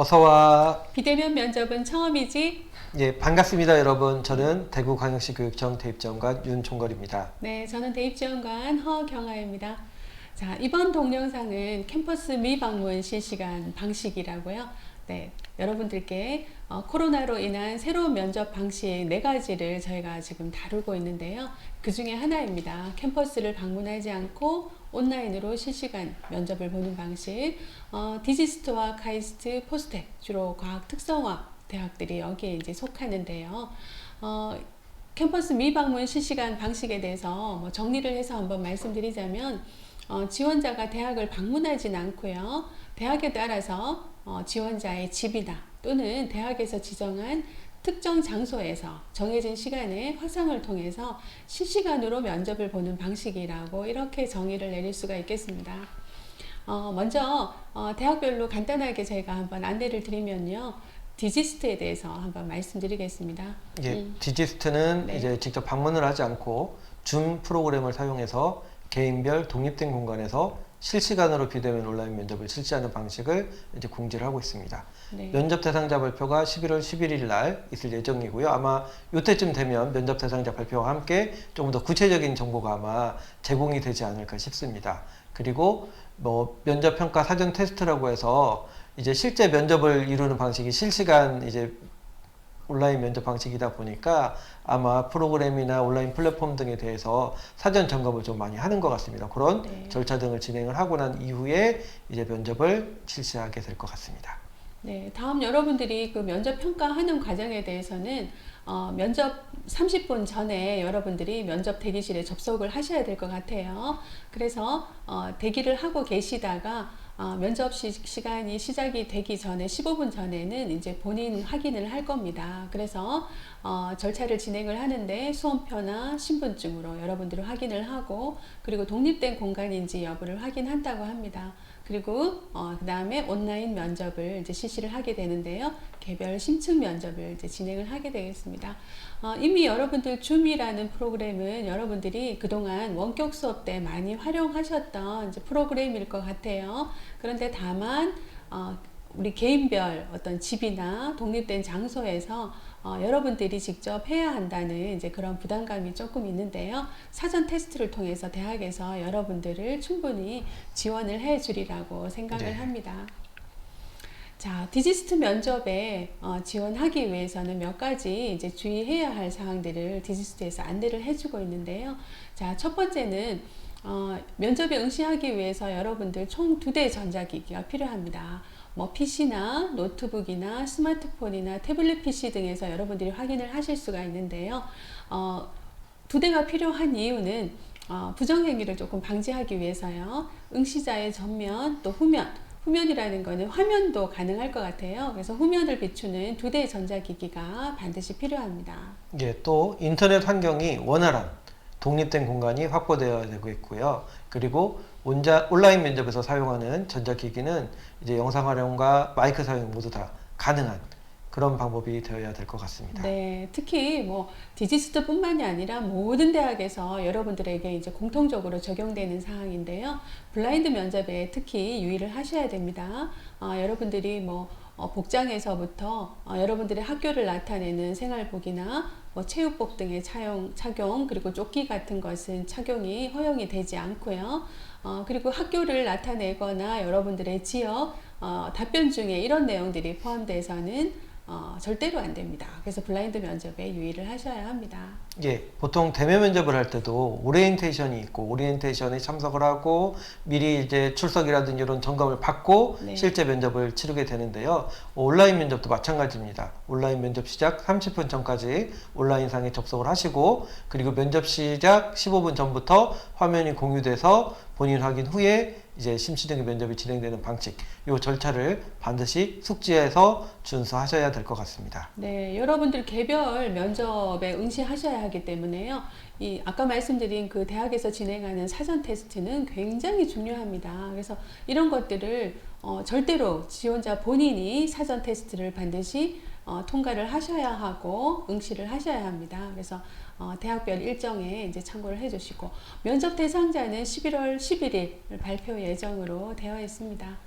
어서와. 비대면 면접은 처음이지? 예, 반갑습니다, 여러분. 저는 대구 광역시 교육청 대입지원관 윤총걸입니다. 네, 저는 대입지원관 허경아입니다. 자, 이번 동영상은 캠퍼스 미방문 실시간 방식이라고요. 네, 여러분들께 어, 코로나로 인한 새로운 면접 방식 네 가지를 저희가 지금 다루고 있는데요. 그 중에 하나입니다. 캠퍼스를 방문하지 않고 온라인으로 실시간 면접을 보는 방식. 어, 디지스트와 카이스트, 포스텍 주로 과학 특성화 대학들이 여기에 이제 속하는데요. 어, 캠퍼스 미방문 실시간 방식에 대해서 뭐 정리를 해서 한번 말씀드리자면 어, 지원자가 대학을 방문하진 않고요. 대학에 따라서 어, 지원자의 집이나 또는 대학에서 지정한 특정 장소에서 정해진 시간에 화상을 통해서 실시간으로 면접을 보는 방식이라고 이렇게 정의를 내릴 수가 있겠습니다. 어, 먼저 어, 대학별로 간단하게 제가 한번 안내를 드리면요. 디지스트에 대해서 한번 말씀드리겠습니다. 예, 음. 디지스트는 네. 이제 직접 방문을 하지 않고 줌 프로그램을 사용해서 개인별 독립된 공간에서 실시간으로 비대면 온라인 면접을 실시하는 방식을 이제 공지를 하고 있습니다. 네. 면접 대상자 발표가 11월 11일 날 있을 예정이고요. 아마 이때쯤 되면 면접 대상자 발표와 함께 조금 더 구체적인 정보가 아마 제공이 되지 않을까 싶습니다. 그리고 뭐 면접 평가 사전 테스트라고 해서 이제 실제 면접을 이루는 방식이 실시간 이제 온라인 면접 방식이다 보니까 아마 프로그램이나 온라인 플랫폼 등에 대해서 사전 점검을 좀 많이 하는 것 같습니다. 그런 네. 절차 등을 진행을 하고 난 이후에 이제 면접을 실시하게 될 것 같습니다. 네, 다음 여러분들이 그 면접 평가하는 과정에 대해서는 어, 면접 30분 전에 여러분들이 면접 대기실에 접속을 하셔야 될 것 같아요. 그래서 어, 대기를 하고 계시다가 어, 면접 시, 시간이 시작이 되기 전에 15분 전에는 이제 본인 확인을 할 겁니다. 그래서 어, 절차를 진행을 하는데 수험표나 신분증으로 여러분들이 확인을 하고 그리고 독립된 공간인지 여부를 확인한다고 합니다. 그리고 어, 그 다음에 온라인 면접을 이제 실시를 하게 되는데요. 개별 심층 면접을 이제 진행을 하게 되겠습니다. 어, 이미 여러분들 줌이라는 프로그램은 여러분들이 그동안 원격 수업 때 많이 활용하셨던 이제 프로그램일 것 같아요. 그런데 다만 어, 우리 개인별 어떤 집이나 독립된 장소에서 어, 여러분들이 직접 해야 한다는 이제 그런 부담감이 조금 있는데요. 사전 테스트를 통해서 대학에서 여러분들을 충분히 지원을 해 주리라고 생각을 네. 합니다. 자, 디지스트 면접에 어, 지원하기 위해서는 몇 가지 이제 주의해야 할 사항들을 디지스트에서 안내를 해주고 있는데요. 자, 첫 번째는 어, 면접에 응시하기 위해서 여러분들 총 두대 전자기기가 필요합니다. 뭐 PC나 노트북이나 스마트폰이나 태블릿 PC 등에서 여러분들이 확인을 하실 수가 있는데요. 어, 두 대가 필요한 이유는 어, 부정행위를 조금 방지하기 위해서요. 응시자의 전면 또 후면, 후면이라는 거는 화면도 가능할 것 같아요. 그래서 후면을 비추는 두 대의 전자기기가 반드시 필요합니다. 예, 또 인터넷 환경이 원활한 독립된 공간이 확보되어야 되고 있고요. 그리고 온자, 온라인 면접에서 사용하는 전자기기는 이제 영상 활용과 마이크 사용 모두 다 가능한 그런 방법이 되어야 될 것 같습니다. 네, 특히 뭐 디지스트뿐만이 아니라 모든 대학에서 여러분들에게 이제 공통적으로 적용되는 사항인데요. 블라인드 면접에 특히 유의를 하셔야 됩니다. 어, 여러분들이 뭐 어, 복장에서부터 어, 여러분들의 학교를 나타내는 생활복이나 뭐 체육복 등의 차용, 착용 그리고 조끼 같은 것은 착용이 허용이 되지 않고요. 어, 그리고 학교를 나타내거나 여러분들의 지역 어, 답변 중에 이런 내용들이 포함돼서는 어, 절대로 안 됩니다. 그래서 블라인드 면접에 유의를 하셔야 합니다. 예, 보통 대면 면접을 할 때도 오리엔테이션이 있고 오리엔테이션에 참석을 하고 미리 이제 출석이라든지 이런 점검을 받고 네. 실제 면접을 치르게 되는데요. 온라인 면접도 마찬가지입니다. 온라인 면접 시작 30분 전까지 온라인상에 접속을 하시고 그리고 면접 시작 15분 전부터 화면이 공유돼서 본인 확인 후에 이제 심시등의 면접이 진행되는 방식, 이 절차를 반드시 숙지해서 준수하셔야 될 것 같습니다. 네, 여러분들 개별 면접에 응시하셔야 하기 때문에요. 이 아까 말씀드린 그 대학에서 진행하는 사전 테스트는 굉장히 중요합니다. 그래서 이런 것들을 어, 절대로 지원자 본인이 사전 테스트를 반드시 어, 통과를 하셔야 하고 응시를 하셔야 합니다. 그래서 어, 대학별 일정에 이제 참고를 해주시고 면접 대상자는 11월 11일 발표 예정으로 되어 있습니다.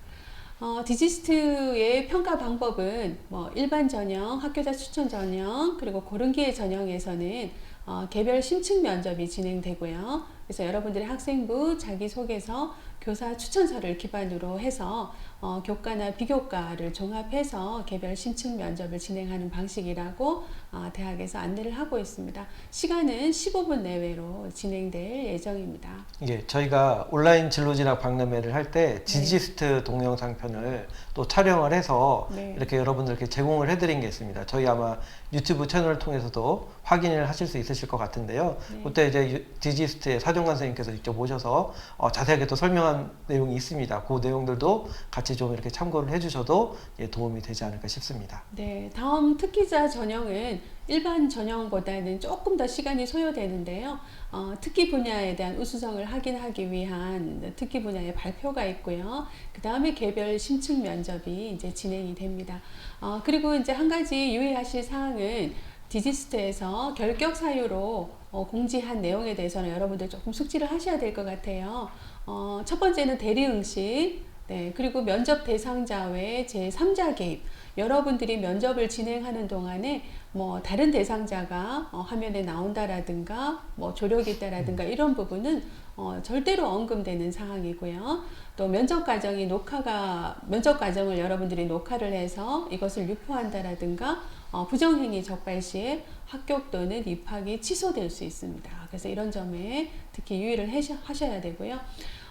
어, 디지스트의 평가 방법은 뭐 일반 전형, 학교자 추천 전형, 그리고 고른기회 전형에서는 어, 개별 심층 면접이 진행되고요. 그래서 여러분들의 학생부 자기소개서, 교사 추천서를 기반으로 해서 어, 교과나 비교과를 종합해서 개별 심층 면접을 진행하는 방식이라고 어, 대학에서 안내를 하고 있습니다. 시간은 15분 내외로 진행될 예정입니다. 예, 저희가 온라인 진로 진학 박람회를 할 때 지지스트 동영상 편을 또 촬영을 해서 네. 이렇게 여러분들께 제공을 해드린 게 있습니다. 저희 아마 유튜브 채널을 통해서도 확인을 하실 수 있으실 것 같은데요. 네. 그때 이제 유- 디지스트의 사정관 선생님께서 직접 오셔서 어, 자세하게 또 설명한 내용이 있습니다. 그 내용들도 같이 좀 이렇게 참고를 해주셔도 예, 도움이 되지 않을까 싶습니다. 네, 다음 특기자 전형은 일반 전형보다는 조금 더 시간이 소요되는데요. 어, 특기 분야에 대한 우수성을 확인하기 위한 특기 분야의 발표가 있고요. 그 다음에 개별 심층 면접이 이제 진행이 됩니다. 어, 그리고 이제 한 가지 유의하실 사항은 디지스트에서 결격 사유로 어, 공지한 내용에 대해서는 여러분들 조금 숙지를 하셔야 될 것 같아요. 어, 첫 번째는 대리 응시, 네, 그리고 면접 대상자 외 제3자 개입. 여러분들이 면접을 진행하는 동안에 뭐 다른 대상자가 어, 화면에 나온다라든가 뭐 조력이 있다라든가 이런 부분은 어, 절대로 언급되는 사항이고요. 또 면접 과정이 녹화가 면접 과정을 여러분들이 녹화를 해서 이것을 유포한다라든가 어, 부정행위 적발 시에 합격 또는 입학이 취소될 수 있습니다. 그래서 이런 점에 특히 유의를 하셔야 되고요.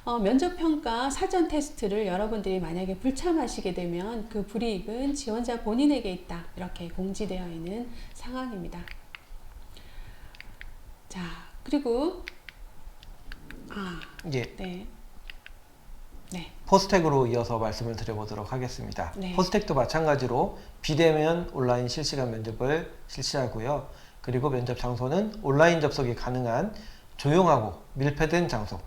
어, 면접 평가 사전 테스트를 여러분들이 만약에 불참하시게 되면 그 불이익은 지원자 본인에게 있다. 이렇게 공지되어 있는 상황입니다. 자, 그리고 아, 예, 네. 네. 포스텍으로 이어서 말씀을 드려보도록 하겠습니다. 네. 포스텍도 마찬가지로 비대면 온라인 실시간 면접을 실시하고요. 그리고 면접 장소는 온라인 접속이 가능한 조용하고 밀폐된 장소.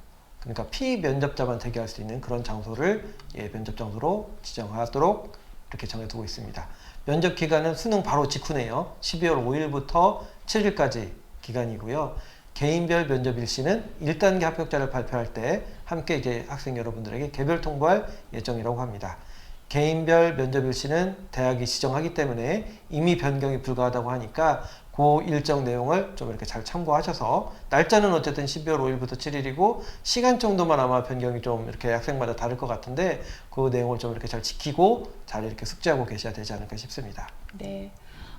그러니까 피면접자만 대기할 수 있는 그런 장소를 예, 면접 장소로 지정하도록 이렇게 정해두고 있습니다. 면접 기간은 수능 바로 직후네요. 12월 5일부터 7일까지 기간이고요. 개인별 면접 일시는 1단계 합격자를 발표할 때 함께 이제 학생 여러분들에게 개별 통보할 예정이라고 합니다. 개인별 면접 일시는 대학이 지정하기 때문에 이미 변경이 불가하다고 하니까 그 일정 내용을 좀 이렇게 잘 참고하셔서 날짜는 어쨌든 12월 5일부터 7일이고 시간 정도만 아마 변경이 좀 이렇게 학생마다 다를 것 같은데 그 내용을 좀 이렇게 잘 지키고 잘 이렇게 숙지하고 계셔야 되지 않을까 싶습니다. 네.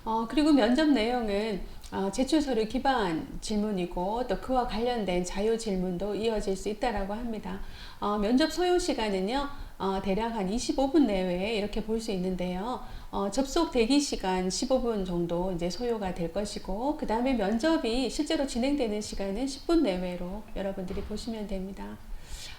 어, 그리고 면접 내용은 어, 제출 서류 기반 질문이고 또 그와 관련된 자유 질문도 이어질 수 있다라고 합니다. 어, 면접 소요 시간은요. 어, 대략 한 25분 내외에 이렇게 볼 수 있는데요. 어, 접속 대기 시간 15분 정도 이제 소요가 될 것이고 그 다음에 면접이 실제로 진행되는 시간은 10분 내외로 여러분들이 보시면 됩니다.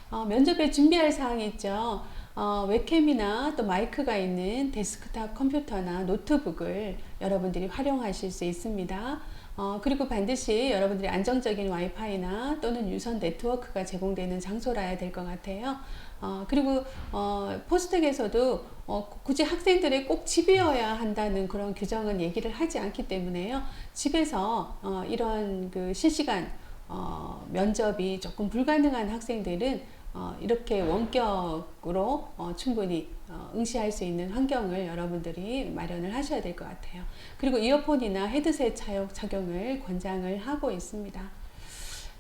어, 면접에 준비할 사항이 있죠. 어, 웹캠이나 또 마이크가 있는 데스크탑 컴퓨터나 노트북을 여러분들이 활용하실 수 있습니다. 어, 그리고 반드시 여러분들이 안정적인 와이파이나 또는 유선 네트워크가 제공되는 장소라야 될 것 같아요. 어, 그리고 어, 포스텍에서도 어, 굳이 학생들이 꼭 집이어야 한다는 그런 규정은 얘기를 하지 않기 때문에요. 집에서 어, 이런 그 실시간 어, 면접이 조금 불가능한 학생들은 어, 이렇게 원격으로 어, 충분히 어, 응시할 수 있는 환경을 여러분들이 마련을 하셔야 될 것 같아요. 그리고 이어폰이나 헤드셋 착용, 착용을 권장을 하고 있습니다.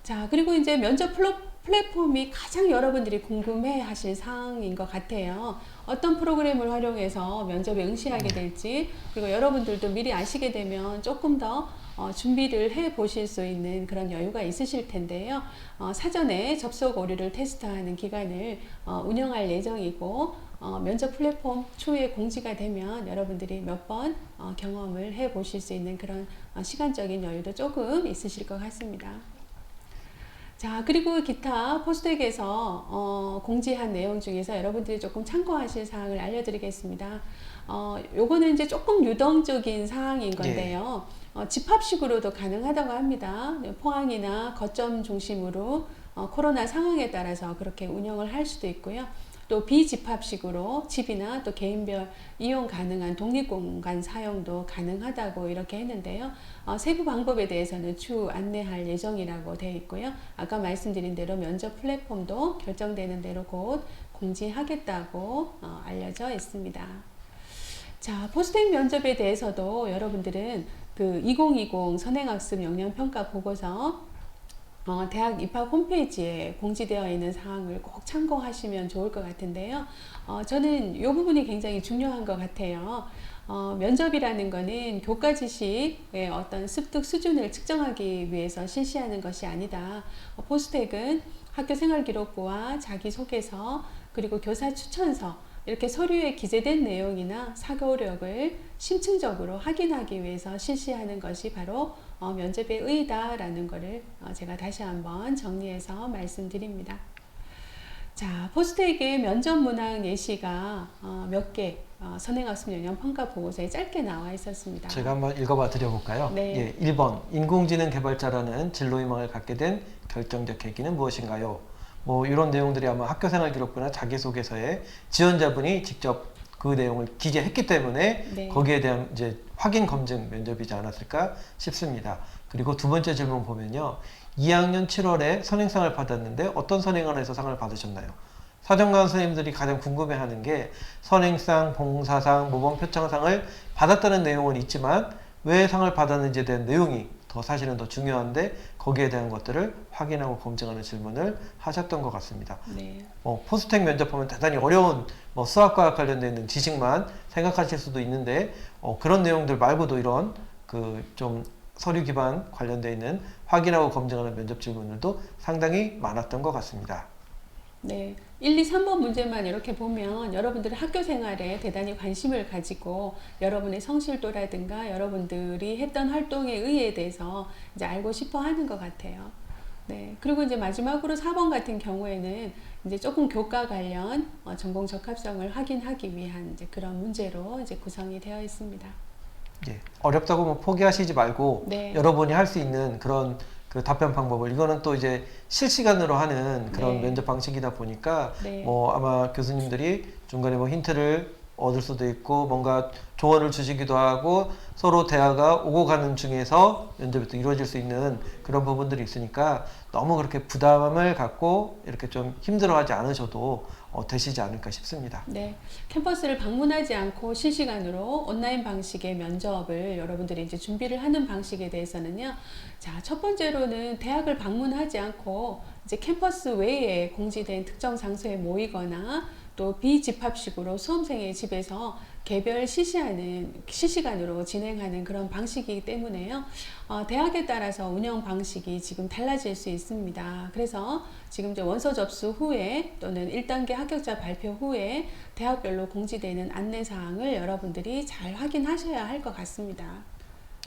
자, 그리고 이제 면접 플랫폼이 가장 여러분들이 궁금해 하실 사항인 것 같아요. 어떤 프로그램을 활용해서 면접에 응시하게 될지, 그리고 여러분들도 미리 아시게 되면 조금 더 어, 준비를 해 보실 수 있는 그런 여유가 있으실 텐데요. 어, 사전에 접속 오류를 테스트하는 기간을 어, 운영할 예정이고, 어, 면접 플랫폼 추후에 공지가 되면 여러분들이 몇번 어, 경험을 해 보실 수 있는 그런 어, 시간적인 여유도 조금 있으실 것 같습니다. 자, 그리고 기타 포스텍에서 어, 공지한 내용 중에서 여러분들이 조금 참고하실 사항을 알려드리겠습니다. 어, 요거는 이제 조금 유동적인 사항인 건데요. 어, 집합식으로도 가능하다고 합니다. 네, 포항이나 거점 중심으로 어, 코로나 상황에 따라서 그렇게 운영을 할 수도 있고요. 또 비집합식으로 집이나 또 개인별 이용 가능한 독립공간 사용도 가능하다고 이렇게 했는데요. 어, 세부 방법에 대해서는 추후 안내할 예정이라고 되어 있고요. 아까 말씀드린 대로 면접 플랫폼도 결정되는 대로 곧 공지하겠다고 어, 알려져 있습니다. 자, 포스텍 면접에 대해서도 여러분들은 그 2020 선행학습 역량평가 보고서 어, 대학 입학 홈페이지에 공지되어 있는 사항을 꼭 참고하시면 좋을 것 같은데요. 어, 저는 이 부분이 굉장히 중요한 것 같아요. 어, 면접이라는 거는 교과 지식의 어떤 습득 수준을 측정하기 위해서 실시하는 것이 아니다. 어, 포스텍은 학교 생활 기록부와 자기소개서 그리고 교사 추천서 이렇게 서류에 기재된 내용이나 사고력을 심층적으로 확인하기 위해서 실시하는 것이 바로 어, 면접의 의의다라는 것을 어, 제가 다시 한번 정리해서 말씀드립니다. 자, 포스텍의 면접 문항 예시가 어, 몇 개, 어, 선행학습 영역 평가 보고서에 짧게 나와 있었습니다. 제가 한번 읽어봐 드려볼까요? 네. 예, 1번 인공지능 개발자라는 진로희망을 갖게 된 결정적 계기는 무엇인가요? 뭐 이런 내용들이 아마 학교생활 기록부나 자기소개서에 지원자분이 직접 그 내용을 기재했기 때문에 네. 거기에 대한 이제 확인 검증 면접이지 않았을까 싶습니다. 그리고 두 번째 질문 보면요. 2학년 7월에 선행상을 받았는데 어떤 선행을 해서 상을 받으셨나요? 사정관 선생님들이 가장 궁금해하는 게 선행상, 봉사상, 모범 표창상을 받았다는 내용은 있지만 왜 상을 받았는지에 대한 내용이 더 사실은 더 중요한데 거기에 대한 것들을 확인하고 검증하는 질문을 하셨던 것 같습니다. 네. 뭐 포스텍 면접 보면 대단히 어려운 뭐 수학과 관련되어 있는 지식만 생각하실 수도 있는데 어, 그런 내용들 말고도 이런 그 좀 서류 기반 관련되어 있는 확인하고 검증하는 면접 질문들도 상당히 많았던 것 같습니다. 네. 1, 2, 3번 문제만 이렇게 보면 여러분들의 학교 생활에 대단히 관심을 가지고 여러분의 성실도라든가 여러분들이 했던 활동의 의의에 대해서 이제 알고 싶어 하는 것 같아요. 네. 그리고 이제 마지막으로 4번 같은 경우에는 이제 조금 교과 관련 어, 전공 적합성을 확인하기 위한 이제 그런 문제로 이제 구성이 되어 있습니다. 예, 어렵다고 뭐 포기하시지 말고 네. 여러분이 할 수 있는 그런 그 답변 방법을 이거는 또 이제 실시간으로 하는 그런 네. 면접 방식이다 보니까 네. 뭐 아마 교수님들이 중간에 뭐 힌트를 얻을 수도 있고 뭔가 조언을 주시기도 하고 서로 대화가 오고 가는 중에서 면접이 또 이루어질 수 있는 그런 부분들이 있으니까 너무 그렇게 부담을 갖고 이렇게 좀 힘들어하지 않으셔도 어, 되시지 않을까 싶습니다. 네, 캠퍼스를 방문하지 않고 실시간으로 온라인 방식의 면접을 여러분들이 이제 준비를 하는 방식에 대해서는요. 자, 첫 번째로는 대학을 방문하지 않고 이제 캠퍼스 외에 공지된 특정 장소에 모이거나 또 비집합식으로 수험생의 집에서 개별 실시하는 실시간으로 진행하는 그런 방식이기 때문에요. 어, 대학에 따라서 운영 방식이 지금 달라질 수 있습니다. 그래서 지금 이제 원서 접수 후에 또는 1단계 합격자 발표 후에 대학별로 공지되는 안내 사항을 여러분들이 잘 확인하셔야 할 것 같습니다.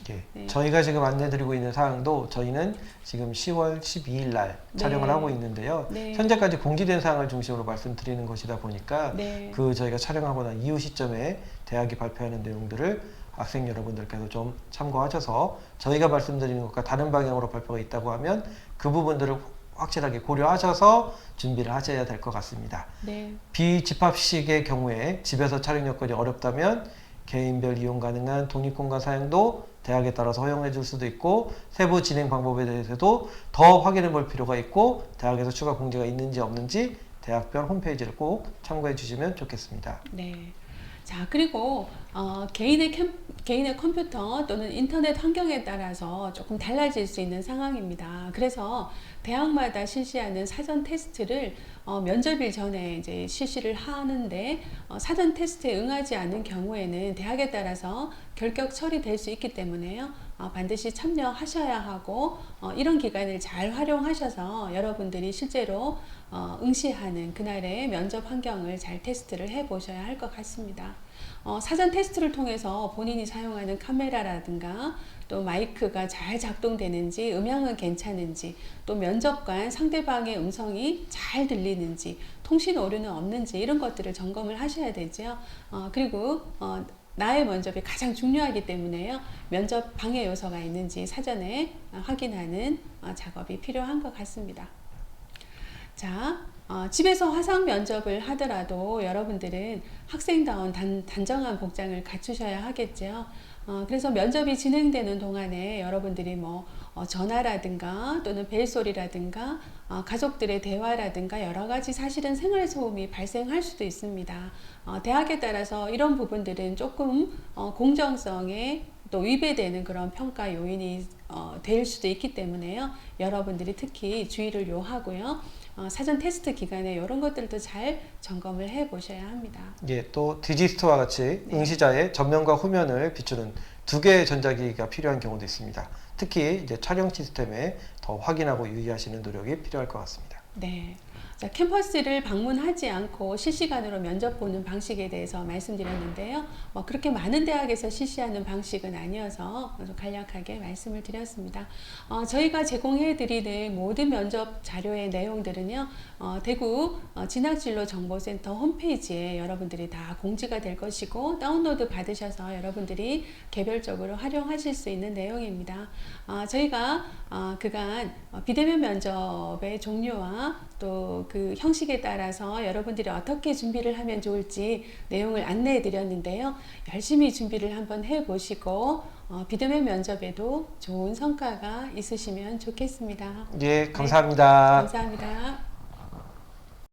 예. 네. 저희가 지금 안내드리고 있는 사항도 저희는 지금 10월 12일 날 촬영을 네. 하고 있는데요. 네. 현재까지 공지된 사항을 중심으로 말씀드리는 것이다 보니까 네. 그 저희가 촬영하고 난 이후 시점에 대학이 발표하는 내용들을 학생 여러분들께서 좀 참고하셔서 저희가 말씀드리는 것과 다른 방향으로 발표가 있다고 하면 그 부분들을 확실하게 고려하셔서 준비를 하셔야 될 것 같습니다. 네. 비집합식의 경우에 집에서 촬영 여건이 어렵다면 개인별 이용 가능한 독립공간 사용도 대학에 따라서 허용해 줄 수도 있고 세부 진행 방법에 대해서도 더 확인해 볼 필요가 있고 대학에서 추가 공지가 있는지 없는지 대학별 홈페이지를 꼭 참고해 주시면 좋겠습니다. 네. 자, 그리고 어, 개인의 캠, 개인의 컴퓨터 또는 인터넷 환경에 따라서 조금 달라질 수 있는 상황입니다. 그래서 대학마다 실시하는 사전 테스트를 어, 면접일 전에 이제 실시를 하는데 어, 사전 테스트에 응하지 않는 경우에는 대학에 따라서 결격 처리될 수 있기 때문에요. 어, 반드시 참여하셔야 하고 어, 이런 기간을 잘 활용하셔서 여러분들이 실제로 어, 응시하는 그날의 면접 환경을 잘 테스트를 해 보셔야 할 것 같습니다. 어, 사전 테스트를 통해서 본인이 사용하는 카메라라든가 또 마이크가 잘 작동되는지 음향은 괜찮은지 또 면접관 상대방의 음성이 잘 들리는지 통신 오류는 없는지 이런 것들을 점검을 하셔야. 어, 그리고 어, 나의 면접이 가장 중요하기 때문에요. 면접 방해 요소가 있는지 사전에 어, 확인하는 어, 작업이 필요한 것 같습니다. 자, 어, 집에서 화상 면접을 하더라도 여러분들은 학생다운 단, 단정한 복장을 갖추셔야 하겠죠. 어, 그래서 면접이 진행되는 동안에 여러분들이 뭐 어, 전화라든가 또는 벨소리라든가 어, 가족들의 대화라든가 여러 가지 사실은 생활 소음이 발생할 수도 있습니다. 어, 대학에 따라서 이런 부분들은 조금 어, 공정성에 또 위배되는 그런 평가 요인이 어, 될 수도 있기 때문에요. 여러분들이 특히 주의를 요하고요. 어, 사전 테스트 기간에 이런 것들도 잘 점검을 해 보셔야 합니다. 예, 또 디지스트와 같이 응시자의 전면과 후면을 비추는 두 개의 전자기기가 필요한 경우도 있습니다. 특히 이제 촬영 시스템에 더 확인하고 유의하시는 노력이 필요할 것 같습니다. 네. 자, 캠퍼스를 방문하지 않고 실시간으로 면접 보는 방식에 대해서 말씀드렸는데요. 뭐 그렇게 많은 대학에서 실시하는 방식은 아니어서 좀 간략하게 말씀을 드렸습니다. 어, 저희가 제공해드리는 모든 면접 자료의 내용들은요, 어, 대구 어, 진학진로 정보센터 홈페이지에 여러분들이 다 공지가 될 것이고 다운로드 받으셔서 여러분들이 개별적으로 활용하실 수 있는 내용입니다. 어, 저희가 어, 그간 어, 비대면 면접의 종류와 또 그 형식에 따라서 여러분들이 어떻게 준비를 하면 좋을지 내용을 안내해 드렸는데요. 열심히 준비를 한번 해 보시고 어, 비대면 면접에도 좋은 성과가 있으시면 좋겠습니다. 예, 감사합니다. 감사합니다.